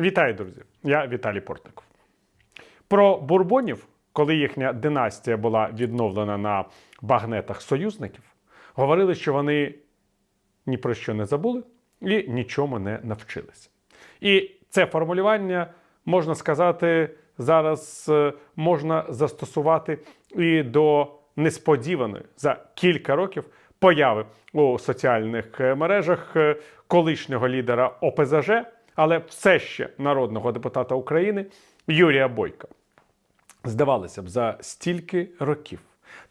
Вітаю, друзі! Я Віталій Портников. Про бурбонів, коли їхня династія була відновлена на багнетах союзників, говорили, що вони ні про що не забули і нічому не навчилися. І це формулювання, можна сказати, зараз е, можна застосувати і до несподіваної за кілька років появи у соціальних е, мережах е, колишнього лідера ОПЗЖ, але все ще народного депутата України Юрія Бойка. Здавалося б, за стільки років,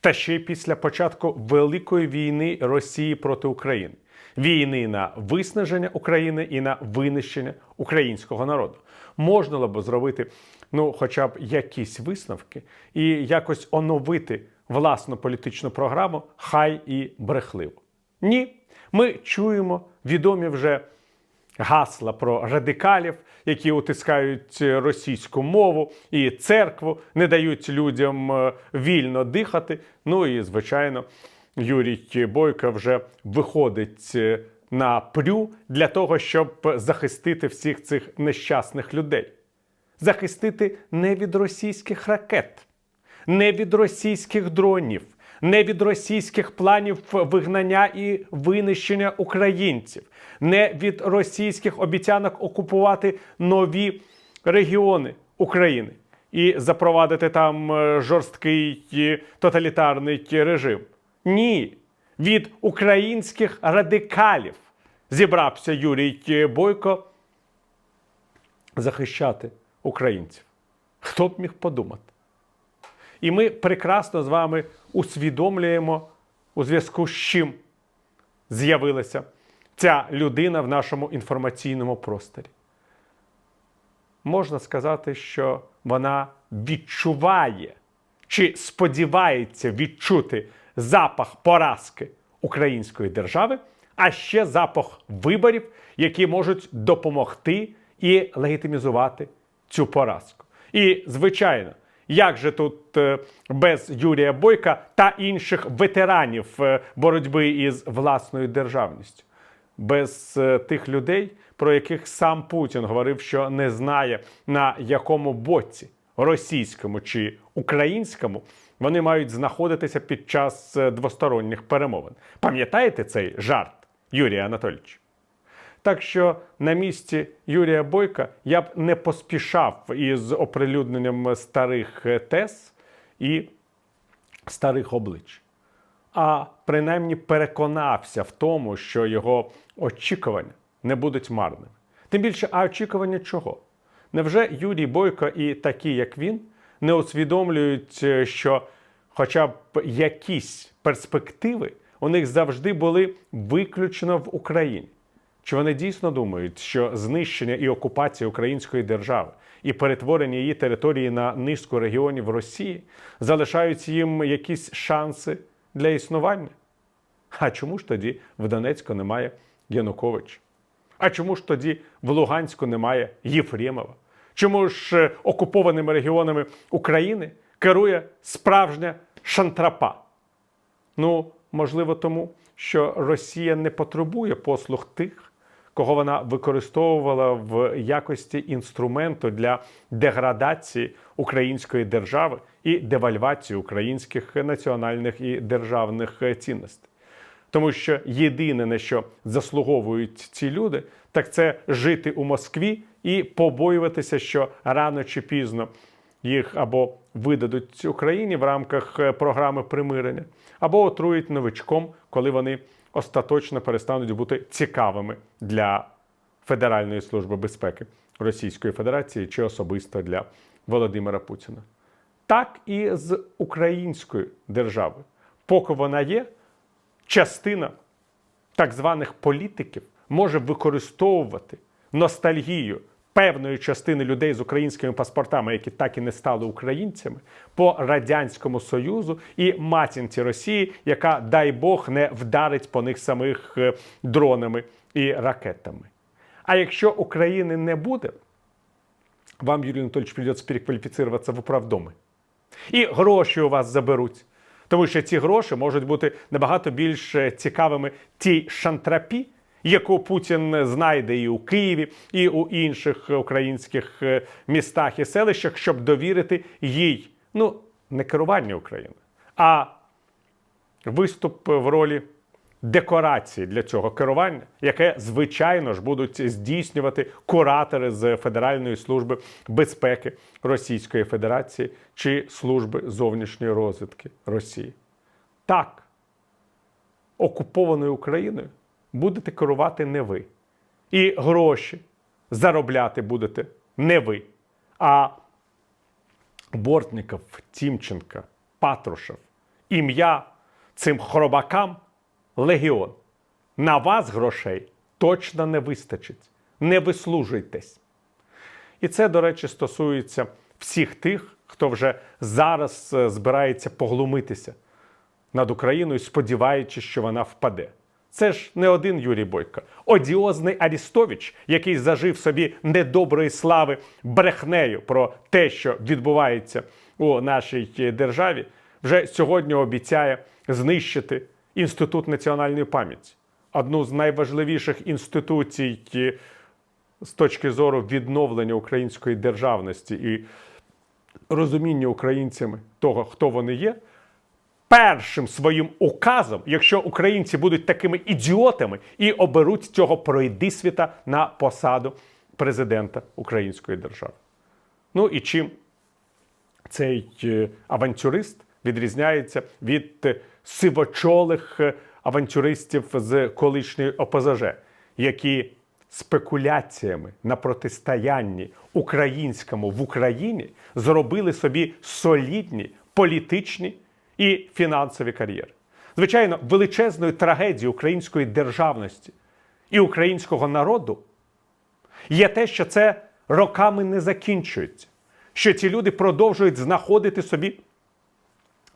та ще й після початку великої війни Росії проти України, війни на виснаження України і на винищення українського народу, можна було б зробити ну, хоча б якісь висновки і якось оновити власну політичну програму, хай і брехливо. Ні, ми чуємо відомі вже гасла про радикалів, які утискають російську мову і церкву, не дають людям е, вільно дихати. Ну і звичайно, Юрій Бойко вже виходить е, на прю для того, щоб захистити всіх цих нещасних людей. Захистити не від російських ракет, не від російських дронів, не від російських планів вигнання і винищення українців, не від російських обіцянок окупувати нові регіони України і запровадити там е, жорсткий е, тоталітарний режим. Ні, від українських радикалів зібрався Юрій Бойко захищати українців. Хто б міг подумати? І ми прекрасно з вами усвідомлюємо, у зв'язку з чим з'явилася ця людина в нашому інформаційному просторі. Можна сказати, що вона відчуває чи сподівається відчути запах поразки української держави, а ще запах виборів, які можуть допомогти і легітимізувати цю поразку. І, звичайно, як же тут е, без Юрія Бойка та інших ветеранів е, боротьби із власною державністю, без е, тих людей, про яких сам Путін говорив, що не знає на якому боці російському чи українському вони мають знаходитися під час двосторонніх перемовин. Пам'ятаєте цей жарт, Юрія Анатолійович? Так що на місці Юрія Бойка я б не поспішав із оприлюдненням старих е, тез і старих облич, а принаймні переконався в тому, що його очікування не будуть марними. Тим більше, а очікування чого? Невже Юрій Бойко і такі, як він, не усвідомлюють, е, що хоча б якісь перспективи у них завжди були виключно в Україні? Чи вони дійсно думають, що знищення і окупація української держави і перетворення її території на низку регіонів Росії залишають їм якісь шанси для існування? А чому ж тоді в Донецьку немає Януковича? А чому ж тоді в Луганську немає Єфремова? Чому ж е, окупованими регіонами України керує справжня шантрапа? Ну, можливо, тому, що Росія не потребує послуг тих, кого вона використовувала в якості інструменту для деградації української держави і девальвації українських національних і державних цінностей. Тому що єдине, на що заслуговують ці люди, так це жити у Москві і побоюватися, що рано чи пізно їх або видадуть Україні в рамках е, програми примирення, або отрують новичком, коли вони остаточно перестануть бути цікавими для Федеральної служби безпеки Російської Федерації чи особисто для Володимира Путіна. Так і з українською державою. Поки вона є, частина так званих політиків може використовувати ностальгію певної частини людей з українськими паспортами, які так і не стали українцями, по радянському союзу і матінці Росії, яка, дай Бог, не вдарить по них самих е, дронами і ракетами. А якщо України не буде, вам, Юрій Анатольевич, придется перекваліфіцироваться в управдоми. І гроші у вас заберуть. Тому що ці гроші можуть бути набагато більш цікавими тій шантрапі, яку Путін знайде і у Києві, і у інших українських е, містах і селищах, щоб довірити їй ну не керування Україною, а виступ в ролі декорації для цього керування, яке звичайно ж будуть здійснювати куратори з Федеральної служби безпеки Російської Федерації чи служби зовнішньої розвідки Росії. Так, окупованою Україною будете керувати не ви. І гроші заробляти будете не ви, а Бортников, Тімченка, Патрушев. Ім'я цим хробакам легіон. На вас грошей точно не вистачить. Не вислужуйтесь. І це, до речі, стосується всіх тих, хто вже зараз е, збирається поглумитися над Україною, сподіваючись, що вона впаде. Це ж не один Юрій Бойко. Одіозний Арістович, який зажив собі недоброї слави брехнею про те, що відбувається у нашій державі, вже сьогодні обіцяє знищити інститут національної пам'яті, одну з найважливіших інституцій е, з точки зору відновлення української державності і розуміння українцями того, хто вони є. Першим своїм указом, якщо українці будуть такими ідіотами і оберуть цього пройдисвіта на посаду президента Української держави. Ну і чим цей е, авантюрист відрізняється від е, сивочолих е, авантюристів з колишньої ОПЗЖ, які спекуляціями на протистоянні українському в Україні зробили собі солідні політичні і фінансові кар'єри. Звичайно, величезною трагедією української державності і українського народу є те, що це роками не закінчується, що ці люди продовжують знаходити собі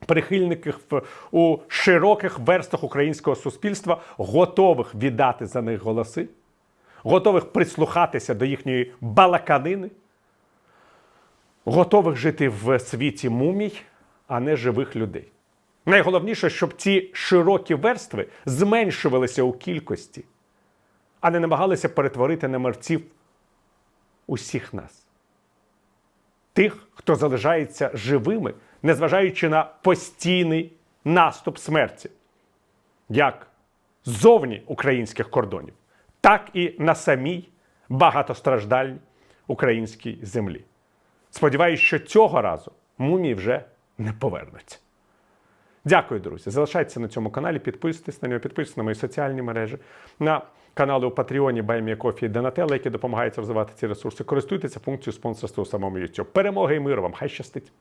прихильників у широких верстах українського суспільства, готових віддати за них голоси, готових прислухатися до їхньої балаканини, готових жити в світі мумій, а не живих людей. Найголовніше, щоб ці широкі верстви зменшувалися у кількості, а не намагалися перетворити на мерців усіх нас тих, хто залишається живими, незважаючи на постійний наступ смерті, як ззовні українських кордонів, так і на самій багатостраждальній українській землі. Сподіваюсь, що цього разу мумії вже не повернуться. Дякую, друзі. Залишайтеся на цьому каналі, підписуйтесь на нього, підписуйтесь на мої соціальні мережі, на канали у Патреоні, Баймія Кофі і Донателла, які допомагають розвивати ці ресурси. Користуйтеся функцією спонсорства у самому YouTube. Перемоги і миру вам! Хай щастить!